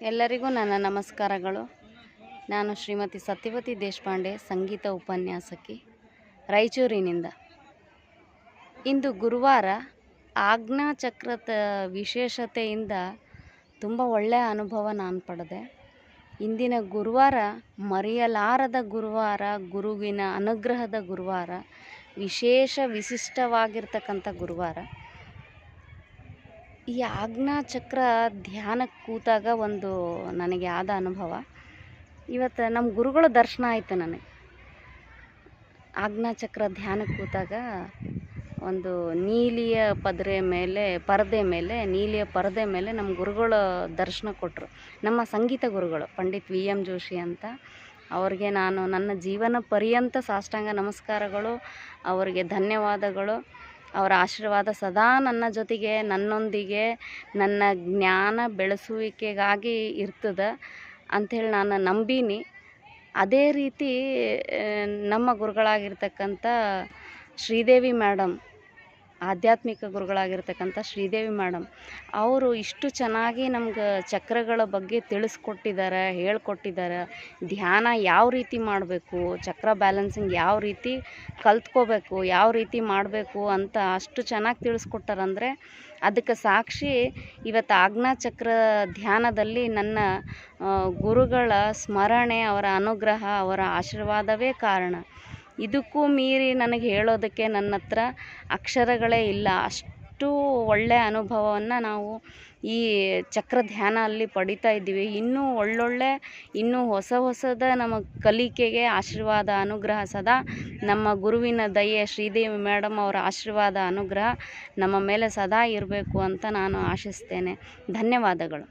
ಎಲ್ಲರಿಗೂ ನನ್ನ ನಮಸ್ಕಾರಗಳು. ನಾನು ಶ್ರೀಮತಿ ಸತ್ಯವತಿ ದೇಶಪಾಂಡೆ, ಸಂಗೀತ ಉಪನ್ಯಾಸಕಿ, ರಾಯಚೂರಿನಿಂದ. ಇಂದು ಗುರುವಾರ ಆಜ್ಞಾಚಕ್ರದ ವಿಶೇಷತೆಯಿಂದ ತುಂಬ ಒಳ್ಳೆಯ ಅನುಭವ ನಾನು ಪಡೆದೆ. ಇಂದಿನ ಗುರುವಾರ, ಮರೆಯಲಾರದ ಗುರುವಾರ, ಗುರುವಿನ ಅನುಗ್ರಹದ ಗುರುವಾರ, ವಿಶೇಷ ವಿಶಿಷ್ಟವಾಗಿರ್ತಕ್ಕಂಥ ಗುರುವಾರ. ಈ ಆಜ್ಞಾಚಕ್ರ ಧ್ಯಾನಕ್ಕೆ ಕೂತಾಗ ಒಂದು ನನಗೆ ಆದ ಅನುಭವ. ಇವತ್ತು ನಮ್ಮ ಗುರುಗಳ ದರ್ಶನ ಆಯಿತು ನನಗೆ. ಆಜ್ಞಾಚಕ್ರ ಧ್ಯಾನಕ್ಕೆ ಕೂತಾಗ ಒಂದು ನೀಲಿಯ ಪದರೆ ಮೇಲೆ, ಪರದೆ ಮೇಲೆ, ನೀಲಿಯ ಪರದೆ ಮೇಲೆ ನಮ್ಮ ಗುರುಗಳ ದರ್ಶನ ಕೊಟ್ಟರು ನಮ್ಮ ಸಂಗೀತ ಗುರುಗಳು, ಪಂಡಿತ್ ವಿ ಎಂ ಜೋಶಿ ಅಂತ, ಅವ್ರಿಗೆ ನಾನು ನನ್ನ ಜೀವನ ಪರ್ಯಂತ ಸಾಷ್ಟಾಂಗ ನಮಸ್ಕಾರಗಳು, ಅವರಿಗೆ ಧನ್ಯವಾದಗಳು. ಅವರ ಆಶೀರ್ವಾದ ಸದಾ ನನ್ನ ಜೊತೆಗೆ, ನನ್ನೊಂದಿಗೆ, ನನ್ನ ಜ್ಞಾನ ಬೆಳೆಸುವಿಕೆಗಾಗಿ ಇರ್ತದೆ ಅಂಥೇಳಿ ನಾನು ನಂಬೀನಿ. ಅದೇ ರೀತಿ ನಮ್ಮ ಗುರುಗಳಾಗಿರ್ತಕ್ಕಂಥ ಶ್ರೀದೇವಿ ಮೇಡಮ್ ಆಧ್ಯಾತ್ಮಿಕ ಗುರುಗಳಾಗಿರ್ತಕ್ಕಂಥ ಶ್ರೀದೇವಿ ಮೇಡಮ್, ಅವರು ಇಷ್ಟು ಚೆನ್ನಾಗಿ ನಮ್ಗೆ ಚಕ್ರಗಳ ಬಗ್ಗೆ ತಿಳಿಸ್ಕೊಟ್ಟಿದ್ದಾರೆ, ಹೇಳ್ಕೊಟ್ಟಿದ್ದಾರೆ. ಧ್ಯಾನ ಯಾವ ರೀತಿ ಮಾಡಬೇಕು, ಚಕ್ರ ಬ್ಯಾಲೆನ್ಸಿಂಗ್ ಯಾವ ರೀತಿ ಕಲ್ತ್ಕೋಬೇಕು, ಯಾವ ರೀತಿ ಮಾಡಬೇಕು ಅಂತ ಅಷ್ಟು ಚೆನ್ನಾಗಿ ತಿಳಿಸ್ಕೊಟ್ಟಾರಂದರೆ, ಅದಕ್ಕೆ ಸಾಕ್ಷಿ ಇವತ್ತು ಆಜ್ಞಾಚಕ್ರ ಧ್ಯಾನದಲ್ಲಿ ನನ್ನ ಗುರುಗಳ ಸ್ಮರಣೆ, ಅವರ ಅನುಗ್ರಹ, ಅವರ ಆಶೀರ್ವಾದವೇ ಕಾರಣ. ಇದಕ್ಕೂ ಮೀರಿ ನನಗೆ ಹೇಳೋದಕ್ಕೆ ನನ್ನ ಹತ್ರ ಅಕ್ಷರಗಳೇ ಇಲ್ಲ. ಅಷ್ಟು ಒಳ್ಳೆಯ ಅನುಭವವನ್ನು ನಾವು ಈ ಚಕ್ರ ಧ್ಯಾನ ಅಲ್ಲಿ ಪಡಿತಾ ಇದ್ದೀವಿ. ಇನ್ನೂ ಒಳ್ಳೊಳ್ಳೆ, ಇನ್ನೂ ಹೊಸ ಹೊಸದ ನಮ್ಮ ಕಲಿಕೆಗೆ ಆಶೀರ್ವಾದ, ಅನುಗ್ರಹ ಸದಾ ನಮ್ಮ ಗುರುವಿನ ದಯೆ, ಶ್ರೀದೇವಿ ಮೇಡಮ್ ಅವರ ಆಶೀರ್ವಾದ, ಅನುಗ್ರಹ ನಮ್ಮ ಮೇಲೆ ಸದಾ ಇರಬೇಕು ಅಂತ ನಾನು ಆಶಿಸ್ತೇನೆ. ಧನ್ಯವಾದಗಳು.